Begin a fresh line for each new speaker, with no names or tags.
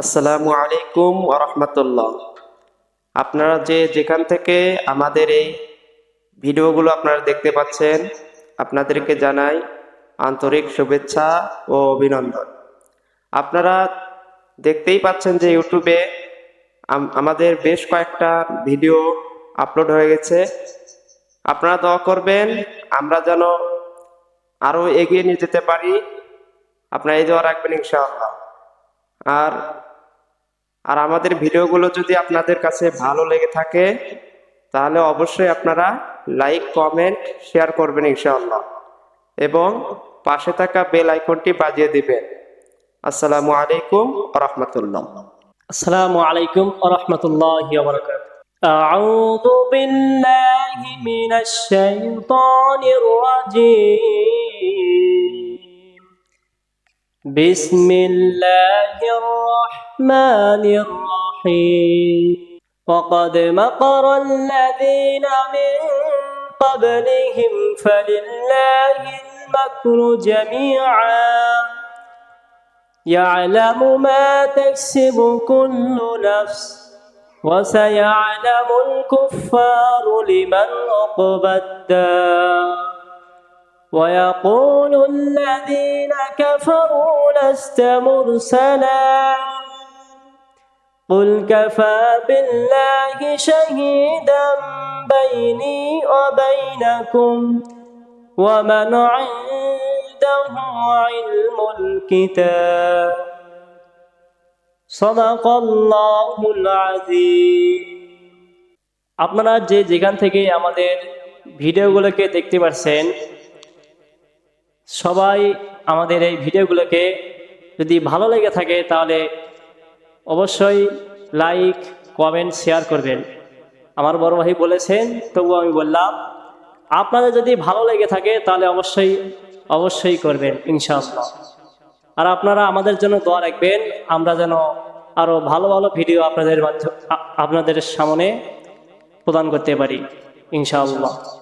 আসসালামু আলাইকুম রহমতুল্লাহ। আপনারা যে যেখান থেকে আমাদের এই ভিডিওগুলো আপনারা দেখতে পাচ্ছেন, আপনাদেরকে জানাই আন্তরিক শুভেচ্ছা ও অভিনন্দন। আপনারা দেখতেই পাচ্ছেন যে ইউটিউবে আম- আমাদের বেশ কয়েকটা ভিডিও আপলোড হয়ে গেছে। আপনারা দোয়া করবেন, আমরা যেন আরও এগিয়ে নিয়ে যেতে পারি। আপনারা এই দোয়া রাখবেন ইনশাআল্লাহ। আর আর আমাদের ভিডিওগুলো যদি আপনাদের কাছে ভালো লেগে থাকে তাহলে অবশ্যই আপনারা লাইক কমেন্ট শেয়ার করবেন ইনশাআল্লাহ এবং পাশে থাকা বেল আইকনটি বাজিয়ে দিবেন আসসালামু আলাইকুম রহমতুল্লাহ
السلام عليكم ورحمة الله وبركاته أعوذ بالله من الشيطان الرجيم بسم الله الرحمن الرحيم. وقد مقر الذين من قبلهم فلله المكر جميعا. يعلم ما تكسب كل نفس وسيعلم الكفار لمن عقبى الدار ويقول الذين كفروا لست مرسلا قل كفى بالله شهيدا بيني وبينكم ومن عنده علم الكتاب صدق الله العظيم আপনারা যে যেখান থেকে আমাদের ভিডিওগুলোকে দেখতে পাচ্ছেন সবাই আমাদের এই ভিডিওগুলোকে যদি ভালো লেগে থাকে তাহলে অবশ্যই লাইক, কমেন্ট, শেয়ার করবেন। আমার বড় ভাই বলেছেন তবু আমি বললাম, আপনাদের যদি ভালো লেগে থাকে তাহলে অবশ্যই অবশ্যই করবেন, ইনশাআল্লাহ। আর আপনারা আমাদের জন্য দোয়া রাখবেন, আমরা যেন আরও ভালো ভালো ভিডিও আপনাদের মাধ্য- আ- আপনাদের সামনে প্রদান করতে পারি, ইনশাআল্লাহ।